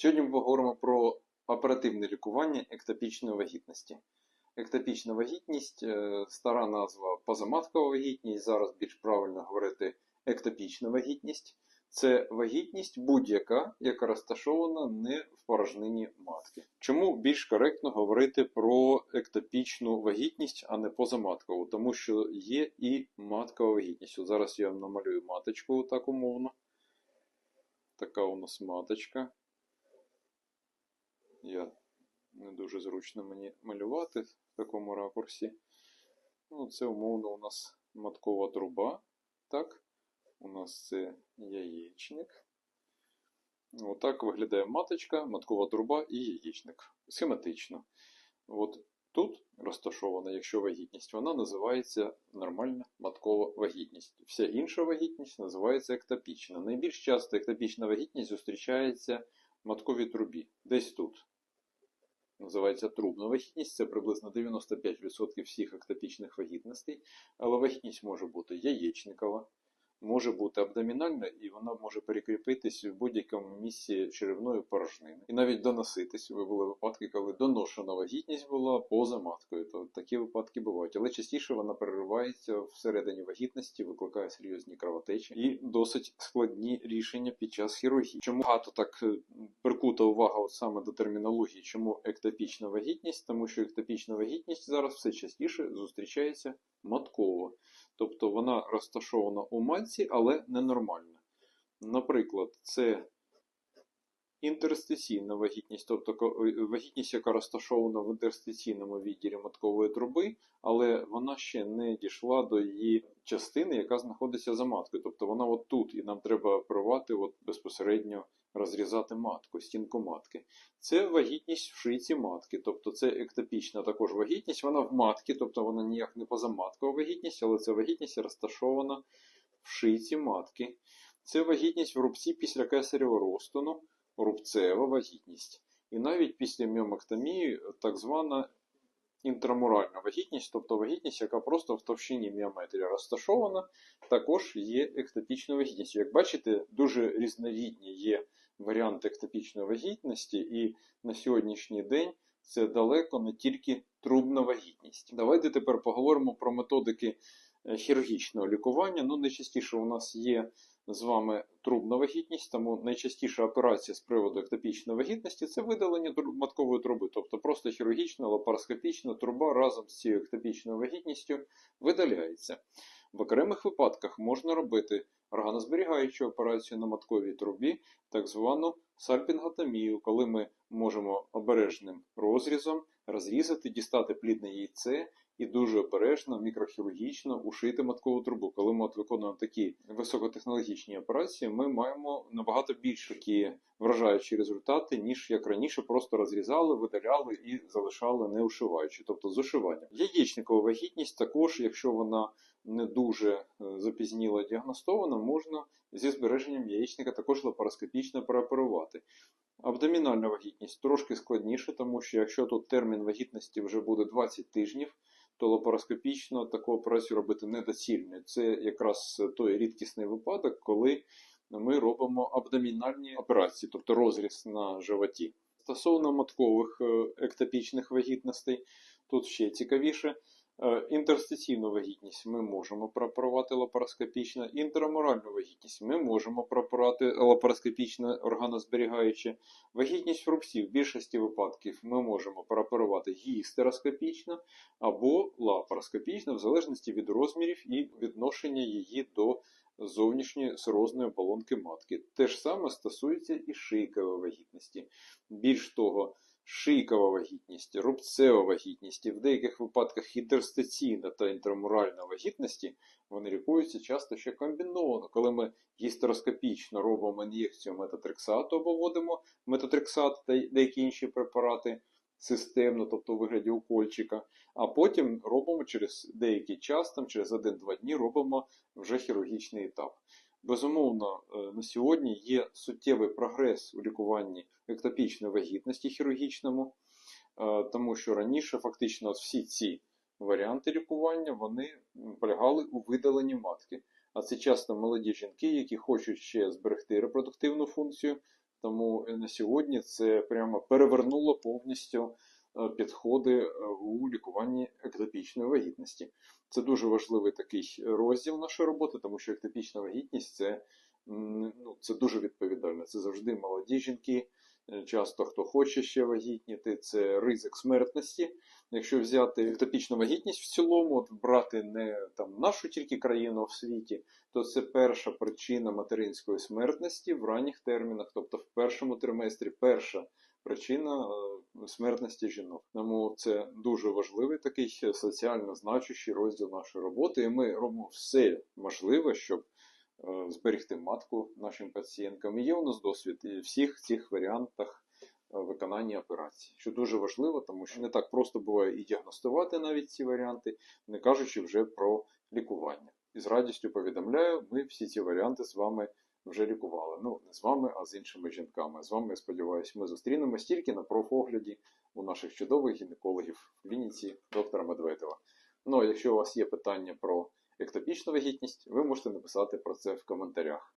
Сьогодні ми поговоримо про оперативне лікування ектопічної вагітності. Ектопічна вагітність е, стара назва позаматкова вагітність. Зараз більш правильно говорити ектопічна вагітність. Це вагітність будь-яка, яка розташована не в порожнині матки. Чому більш коректно говорити про ектопічну вагітність, а не позаматкову? Тому що є і маткова вагітність. От зараз я вам намалюю маточку так умовно. Така у нас маточка. Я не дуже зручно мені малювати в такому ракурсі. Ну, це умовно у нас маткова труба. Так, у нас це яєчник. Отак виглядає маточка, маткова труба і яєчник. Схематично. От тут розташована, якщо вагітність, вона називається нормальна маткова вагітність. Вся інша вагітність називається ектопічна. Найбільш часто ектопічна вагітність зустрічається матковій трубі. Десь тут. Називається трубна вагітність, це приблизно 95% всіх ектопічних вагітностей, але вагітність може бути яєчникова, може бути абдомінальна, і вона може перекріпитись в будь-якому місці черевної порожнини. І навіть доноситись. Ви були випадки, коли доношена вагітність була поза маткою. То такі випадки бувають. Але частіше вона переривається всередині вагітності, викликає серйозні кровотечі і досить складні рішення під час хірургії. Чому багато так е, прикута увага от саме до термінології, чому ектопічна вагітність? Тому що ектопічна вагітність зараз все частіше зустрічається матково. Тобто вона розташована у матці, але ненормальна. Наприклад, це інтерстиційна вагітність, тобто е, вагітність, яка розташована в інтерстиційному відділі маткової труби, але вона ще не дійшла до її частини, яка знаходиться за маткою. Тобто вона от тут, і нам треба оперувати от безпосередньо розрізати матку, стінку матки. Це вагітність в шийці матки, тобто це ектопічна також вагітність, вона в матці, тобто вона ніяк не позаматкова вагітність, але ця вагітність розташована в шийці матки. Це вагітність в рубці після кесарєвого розтину, рубцева вагітність. І навіть після міомектомії так звана інтрамуральна вагітність, тобто вагітність, яка просто в товщині міометрії розташована, також є ектопічною вагітністю. Як бачите, дуже різнорідні є варіанти ектопічної вагітності, і на сьогоднішній день це далеко не тільки трубна вагітність. Давайте тепер поговоримо про методики е, хірургічного лікування. Ну, найчастіше у нас є з вами трубна вагітність, тому найчастіша операція з приводу ектопічної вагітності це видалення маткової труби, тобто просто хірургічна лапароскопічна труба разом з цією ектопічною вагітністю видаляється. В окремих випадках можна робити органозберігаючу операцію на матковій трубі, так звану сальпінготомію, коли ми можемо обережним розрізом розрізати, дістати плідне яйце і дуже обережно, мікрохірургічно ушити маткову трубу. Коли ми от виконуємо такі високотехнологічні операції, ми маємо набагато більш такі вражаючі результати, ніж як раніше просто розрізали, видаляли і залишали не ушиваючи, тобто з ушиванням. Яєчникова вагітність також, якщо вона не дуже е, запізніло діагностована, можна зі збереженням яєчника також лапароскопічно прооперувати. Абдомінальна вагітність трошки складніше, тому що якщо тут термін вагітності вже буде 20 тижнів, то лапароскопічно таку операцію робити недоцільно. Це якраз той рідкісний випадок, коли ми робимо абдомінальні операції, тобто розріз на животі. Стосовно маткових е, ектопічних вагітностей, тут ще цікавіше. Е, Інтерстиційну вагітність ми можемо прооперувати лапароскопічно, інтраморальну вагітність ми можемо прооперувати лапароскопічно органозберігаючи. Вагітність в рубці в більшості випадків ми можемо прооперувати гістероскопічно або лапароскопічно, в залежності від розмірів і відношення її до зовнішньої сирозної оболонки матки. Те ж саме стосується і шийкової вагітності. Більш того, шийкова вагітність, рубцева вагітність. І в деяких випадках інтерстиційна та інтрамуральна вагітності вони лікуються часто ще комбіновано, коли ми гістероскопічно робимо ін'єкцію метатрексату або вводимо метатрексат та деякі інші препарати системно, тобто у вигляді укольчика, а потім робимо через деякий час, там через 1-2 дні робимо вже хірургічний етап. Безумовно, е, на сьогодні є суттєвий прогрес у лікуванні ектопічної вагітності хірургічному, е, тому що раніше фактично всі ці варіанти лікування вони полягали у видаленні матки. А це часто молоді жінки, які хочуть ще зберегти репродуктивну функцію, Тому на сьогодні це прямо перевернуло повністю е, підходи е, у лікуванні ектопічної вагітності. Це дуже важливий такий розділ нашої роботи, тому що ектопічна вагітність це, ну, це дуже відповідально. Це завжди молоді жінки, е, часто хто хоче ще вагітніти, це ризик смертності. Якщо взяти ектопічну вагітність в цілому, от брати не там нашу тільки країну в світі, то це перша причина материнської смертності в ранніх термінах, тобто в першому триместрі перша причина е, смертності жінок. Тому це дуже важливий такий соціально значущий розділ нашої роботи, і ми робимо все можливе, щоб е, зберегти матку нашим пацієнткам. І є у нас досвід і всіх цих варіантах е, виконання операцій, що дуже важливо, тому що не так просто буває і діагностувати навіть ці варіанти, не кажучи вже про лікування. І з радістю повідомляю, ми всі ці варіанти з вами вже лікували. Ну, не з вами, а з іншими жінками. З вами, я сподіваюся, ми зустрінемось тільки на профогляді у наших чудових гінекологів в клініці доктора Медведева. Ну, а якщо у вас є питання про ектопічну вагітність, ви можете написати про це в коментарях.